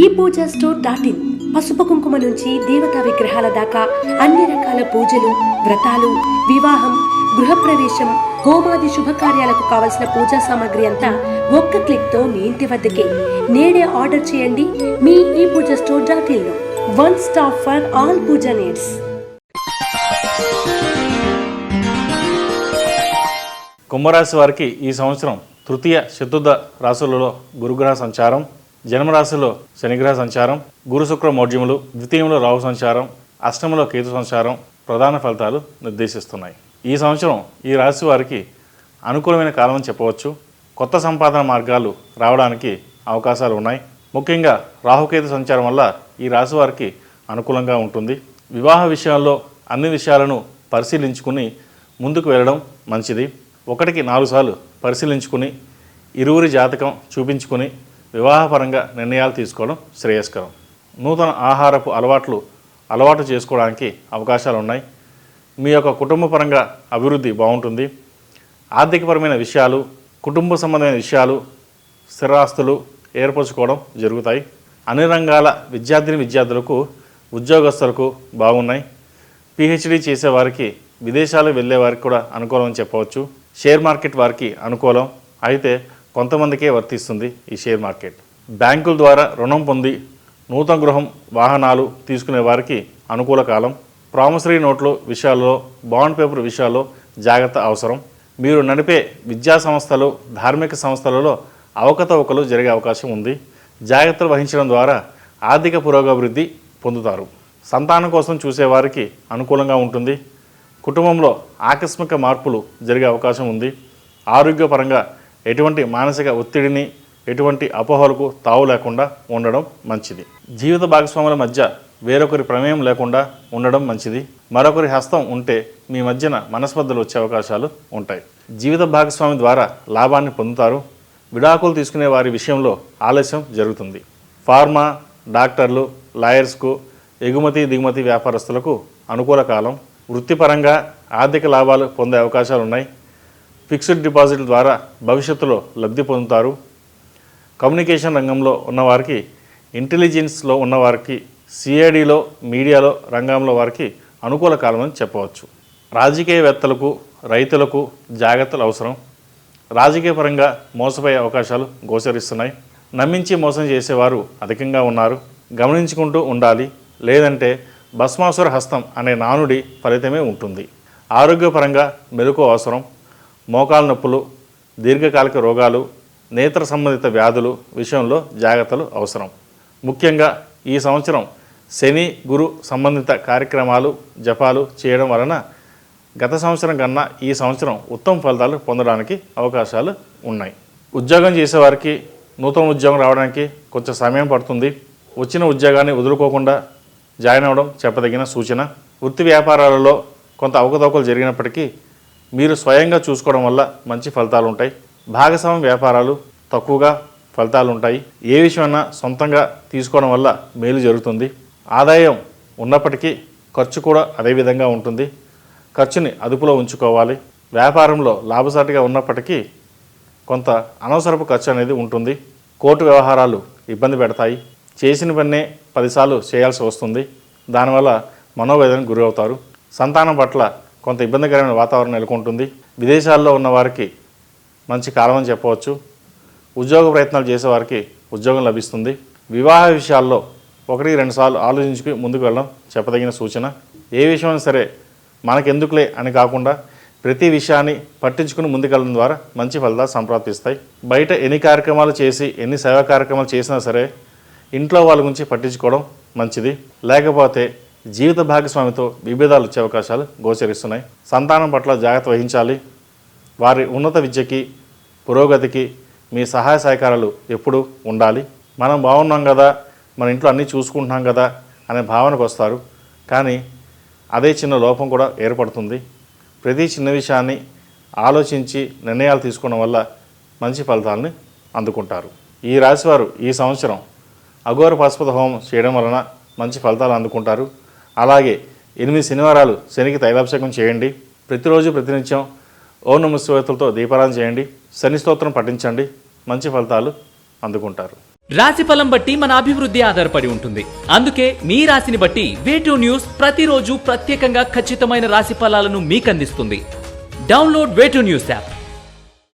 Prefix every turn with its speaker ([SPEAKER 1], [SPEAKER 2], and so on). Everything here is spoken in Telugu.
[SPEAKER 1] ఈ పూజా స్టోర్ డాట్ ఇన్. పసుపు కుంకుమ నుంచి దేవతా విగ్రహాల దాకా అన్ని రకాల పూజలు వ్రతాలు వివాహం గృహప్రవేశం హోమాది శుభకార్యాలకు కావలసిన పూజా సామాగ్రి అంతా ఒక్క క్లిక్తో మీ ఇంటి వద్దకే. నేడే ఆర్డర్ చేయండి మీ ఈ puja store dot in one stop for all puja needs.
[SPEAKER 2] కుంభరాశి వారికి ఈ సంవత్సరం తృతీయ చతుర్థ రాశులలో గురుగ్రహ సంచారం. జన్మరాశిలో శనిగ్రహ సంచారం గురు శుక్ర మౌఢ్యములు ద్వితీయంలో రాహు సంచారం అష్టములో కేతు సంచారం ప్రధాన ఫలితాలు నిర్దేశిస్తున్నాయి. ఈ సంవత్సరం ఈ రాశి వారికి అనుకూలమైన కాలం అని చెప్పవచ్చు. కొత్త సంపాదన మార్గాలు రావడానికి అవకాశాలు ఉన్నాయి. ముఖ్యంగా రాహుకేతు సంచారం వల్ల ఈ రాశి వారికి అనుకూలంగా ఉంటుంది. వివాహ విషయాల్లో అన్ని విషయాలను పరిశీలించుకుని ముందుకు వెళ్ళడం మంచిది. ఒకటికి నాలుగు సార్లు పరిశీలించుకుని ఇరువురి జాతకం చూపించుకుని వివాహపరంగా నిర్ణయాలు తీసుకోవడం శ్రేయస్కరం. నూతన ఆహారపు అలవాట్లు అలవాటు చేసుకోవడానికి అవకాశాలు ఉన్నాయి మీ యొక్క కుటుంబ పరంగా అభివృద్ధి బాగుంటుంది. ఆర్థికపరమైన విషయాలు కుటుంబ సంబంధమైన విషయాలు స్థిరాస్తులు ఏర్పరచుకోవడం జరుగుతాయి. అన్ని రంగాల విద్యార్థిని విద్యార్థులకు ఉద్యోగస్తులకు బాగున్నాయి. పిహెచ్డి చేసేవారికి విదేశాలు వెళ్ళే వారికి కూడా అనుకూలం అని చెప్పవచ్చు. షేర్ మార్కెట్ వారికి అనుకూలం. అయితే కొంతమందికే వర్తిస్తుంది ఈ షేర్ మార్కెట్. బ్యాంకుల ద్వారా రుణం పొంది నూతన గృహం వాహనాలు తీసుకునే వారికి అనుకూల కాలం. ప్రామిసరీ నోట్ల విషయాల్లో బాండ్ పేపర్ విషయాల్లో జాగ్రత్త అవసరం. మీరు నడిపే విద్యా సంస్థలు ధార్మిక సంస్థలలో అవకతవకలు జరిగే అవకాశం ఉంది. జాగ్రత్తలు వహించడం ద్వారా ఆర్థిక పురోగభివృద్ధి పొందుతారు. సంతానం కోసం చూసేవారికి అనుకూలంగా ఉంటుంది. కుటుంబంలో ఆకస్మిక మార్పులు జరిగే అవకాశం ఉంది. ఆరోగ్యపరంగా ఎటువంటి మానసిక ఒత్తిడిని ఎటువంటి అపోహలకు తావు లేకుండా ఉండడం మంచిది. జీవిత భాగస్వాముల మధ్య వేరొకరి ప్రమేయం లేకుండా ఉండడం మంచిది. మరొకరి హస్తం ఉంటే మీ మధ్యన మనస్పర్ధలు వచ్చే అవకాశాలు ఉంటాయి. జీవిత భాగస్వామి ద్వారా లాభాన్ని పొందుతారు. విడాకులు తీసుకునే వారి విషయంలో ఆలస్యం జరుగుతుంది. ఫార్మా డాక్టర్లు లాయర్స్కు ఎగుమతి దిగుమతి వ్యాపారస్తులకు అనుకూల కాలం వృత్తిపరంగా ఆర్థిక లాభాలు పొందే అవకాశాలు ఉన్నాయి ఫిక్స్డ్ డిపాజిట్ల ద్వారా భవిష్యత్తులో లబ్ధి పొందుతారు. కమ్యూనికేషన్ రంగంలో ఉన్నవారికి ఇంటెలిజెన్స్లో ఉన్నవారికి సిఐడిలో మీడియాలో రంగంలో వారికి అనుకూల కాలం అని చెప్పవచ్చు. రాజకీయవేత్తలకు రైతులకు జాగ్రత్తలు అవసరం. రాజకీయ పరంగా మోసపోయే అవకాశాలు గోచరిస్తున్నాయి. నమ్మించి మోసం చేసేవారు అధికంగా ఉన్నారు. గమనించుకుంటూ ఉండాలి. లేదంటే భస్మాసుర హస్తం అనే నానుడి ఫలితమే ఉంటుంది. ఆరోగ్యపరంగా మెలకు అవసరం. మోకాలు నొప్పులు దీర్ఘకాలిక రోగాలు నేత్ర సంబంధిత వ్యాధులు విషయంలో జాగ్రత్తలు అవసరం. ముఖ్యంగా ఈ సంవత్సరం శని గురు సంబంధిత కార్యక్రమాలు జపాలు చేయడం వలన గత సంవత్సరం కన్నా ఈ సంవత్సరం ఉత్తమ ఫలితాలు పొందడానికి అవకాశాలు ఉన్నాయి. ఉద్యోగం చేసేవారికి నూతన ఉద్యోగం రావడానికి కొంచెం సమయం పడుతుంది. వచ్చిన ఉద్యోగాన్ని వదులుకోకుండా జాయిన్ అవ్వడం చెప్పదగిన సూచన. వృత్తి వ్యాపారాలలో కొంత అవకతవకలు జరిగినప్పటికీ మీరు స్వయంగా చూసుకోవడం వల్ల మంచి ఫలితాలు ఉంటాయి. భాగస్వామ్య వ్యాపారాలు తక్కువగా ఫలితాలు ఉంటాయి. ఏ విషయమైనా సొంతంగా తీసుకోవడం వల్ల మేలు జరుగుతుంది. ఆదాయం ఉన్నప్పటికీ ఖర్చు కూడా అదే విధంగా ఉంటుంది. ఖర్చుని అదుపులో ఉంచుకోవాలి. వ్యాపారంలో లాభసాటిగా ఉన్నప్పటికీ కొంత అనవసరపు ఖర్చు అనేది ఉంటుంది. కోర్టు వ్యవహారాలు ఇబ్బంది పెడతాయి. చేసిన పన్నే పదిసార్లు చేయాల్సి వస్తుంది. దానివల్ల మనోవేదనకు గురి అవుతారు సంతానం పట్ల కొంత ఇబ్బందికరమైన వాతావరణం నెలకొంటుంది. విదేశాల్లో ఉన్న వారికి మంచి కాలం అని చెప్పవచ్చు. ఉద్యోగ ప్రయత్నాలు చేసేవారికి ఉద్యోగం లభిస్తుంది. వివాహ విషయాల్లో ఒకటి రెండుసార్లు ఆలోచించుకుని ముందుకు వెళ్ళడం చెప్పదగిన సూచన. ఏ విషయమైనా సరే మనకెందుకులే అని కాకుండా ప్రతి విషయాన్ని పట్టించుకుని ముందుకెళ్ళడం ద్వారా మంచి ఫలితాలు సంప్రాప్తిస్తాయి. బయట ఎన్ని కార్యక్రమాలు చేసి ఎన్ని సేవా కార్యక్రమాలు చేసినా సరే ఇంట్లో వాళ్ళ గురించి పట్టించుకోవడం మంచిది. లేకపోతే జీవిత భాగస్వామితో విభేదాలు వచ్చే అవకాశాలు గోచరిస్తున్నాయి. సంతానం పట్ల జాగ్రత్త వహించాలి. వారి ఉన్నత విద్యకి పురోగతికి మీ సహాయ సహకారాలు ఎప్పుడూ ఉండాలి. మనం బాగున్నాం కదా మన ఇంట్లో అన్నీ చూసుకుంటున్నాం కదా అనే భావనకు వస్తారు. కానీ అదే చిన్న లోపం కూడా ఏర్పడుతుంది. ప్రతి చిన్న విషయాన్ని ఆలోచించి నిర్ణయాలు తీసుకోవడం వల్ల మంచి ఫలితాలని అందుకుంటారు. ఈ రాశివారు ఈ సంవత్సరం అఘోర పశుపత హోమం చేయడం వలన మంచి ఫలితాలు అందుకుంటారు. అలాగే ఎనిమిది శనివారాలు శనికి తైలాభిషేకం చేయండి. ప్రతిరోజు ప్రతినిత్యం ఓ నమ శివతులతో దీపారాధన చేయండి. శని స్తోత్రం పఠించండి. మంచి ఫలితాలు అందుకుంటారు.
[SPEAKER 3] రాశి ఫలం బట్టి మన అభివృద్ధి ఆధారపడి ఉంటుంది. అందుకే మీ రాశిని బట్టి వేటూ న్యూస్ ప్రతిరోజు ప్రత్యేకంగా ఖచ్చితమైన రాశి ఫలాలను మీకు అందిస్తుంది డౌన్లోడ్ వేటూ న్యూస్ యాప్